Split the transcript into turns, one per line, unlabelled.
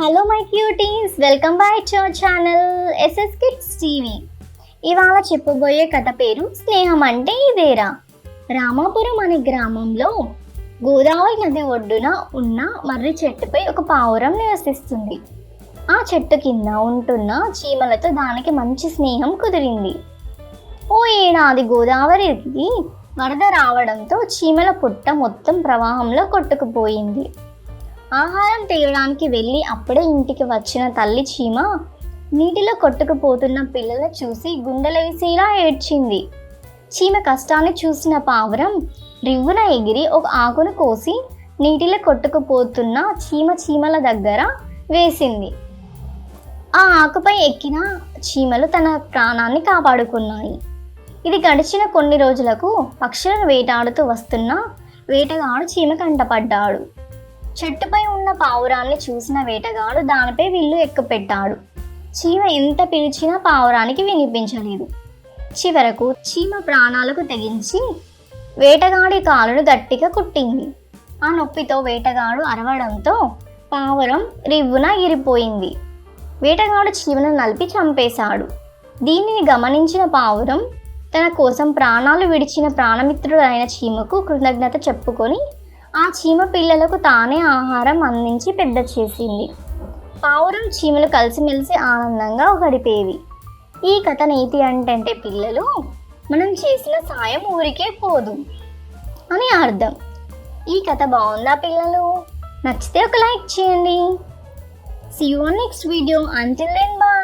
Hello my cuties welcome back to our channel SS kids TV ఇవాళ చెప్పబోయే కథ పేరు స్నేహం అంటే ఇదేరా. రామాపురం అనే గ్రామంలో గోదావరి నది ఒడ్డున ఉన్న మర్రి చెట్టుపై ఒక పావురం నివసిస్తుంది. ఆ చెట్టు కింద ఉంటున్న చీమలతో దానికి మంచి స్నేహం కుదిరింది. ఓ ఏడాది గోదావరికి వరద రావడంతో చీమల పుట్ట మొత్తం ప్రవాహంలో కొట్టుకుపోయింది. ఆహారం తీయడానికి వెళ్ళి అప్పుడే ఇంటికి వచ్చిన తల్లి చీమ నీటిలో కొట్టుకుపోతున్న పిల్లల చూసి గుండెలేసేలా ఏడ్చింది. చీమ కష్టాన్ని చూసిన పావురం రివ్వున ఎగిరి ఒక ఆకును కోసి నీటిలో కొట్టుకుపోతున్న చీమ చీమల దగ్గర వేసింది. ఆ ఆకుపై ఎక్కిన చీమలు తన ప్రాణాన్ని కాపాడుకున్నాయి. ఇది గడిచిన కొన్ని రోజులకు పక్షులను వేటాడుతూ వస్తున్న వేటగాడు చీమ కంటపడ్డాడు. చెట్టుపై ఉన్న పావురాన్ని చూసిన వేటగాడు దానిపై విల్లు ఎక్కుపెట్టాడు. చీమ ఎంత పిలిచినా పావురానికి వినిపించలేదు. చివరకు చీమ ప్రాణాలకు తెగించి వేటగాడి కాలును గట్టిగా కుట్టింది. ఆ నొప్పితో వేటగాడు అరవడంతో పావురం రివ్వున ఇరిపోయింది. వేటగాడు చీమను నలిపి చంపేశాడు. దీనిని గమనించిన పావురం తన కోసం ప్రాణాలు విడిచిన ప్రాణమిత్రుడైన చీమకు కృతజ్ఞత చెప్పుకొని ఆ చీమ పిల్లలకు తానే ఆహారం అందించి పెద్ద చేసింది. పావురం చీమలు కలిసిమెలిసి ఆనందంగా గడిపేవి. ఈ కథ నీతి అంటే పిల్లలు మనం చేసిన సాయం ఊరికే పోదు అని అర్థం. ఈ కథ బాగుందా పిల్లలు? నచ్చితే ఒక లైక్ చేయండి. See you next video until then bye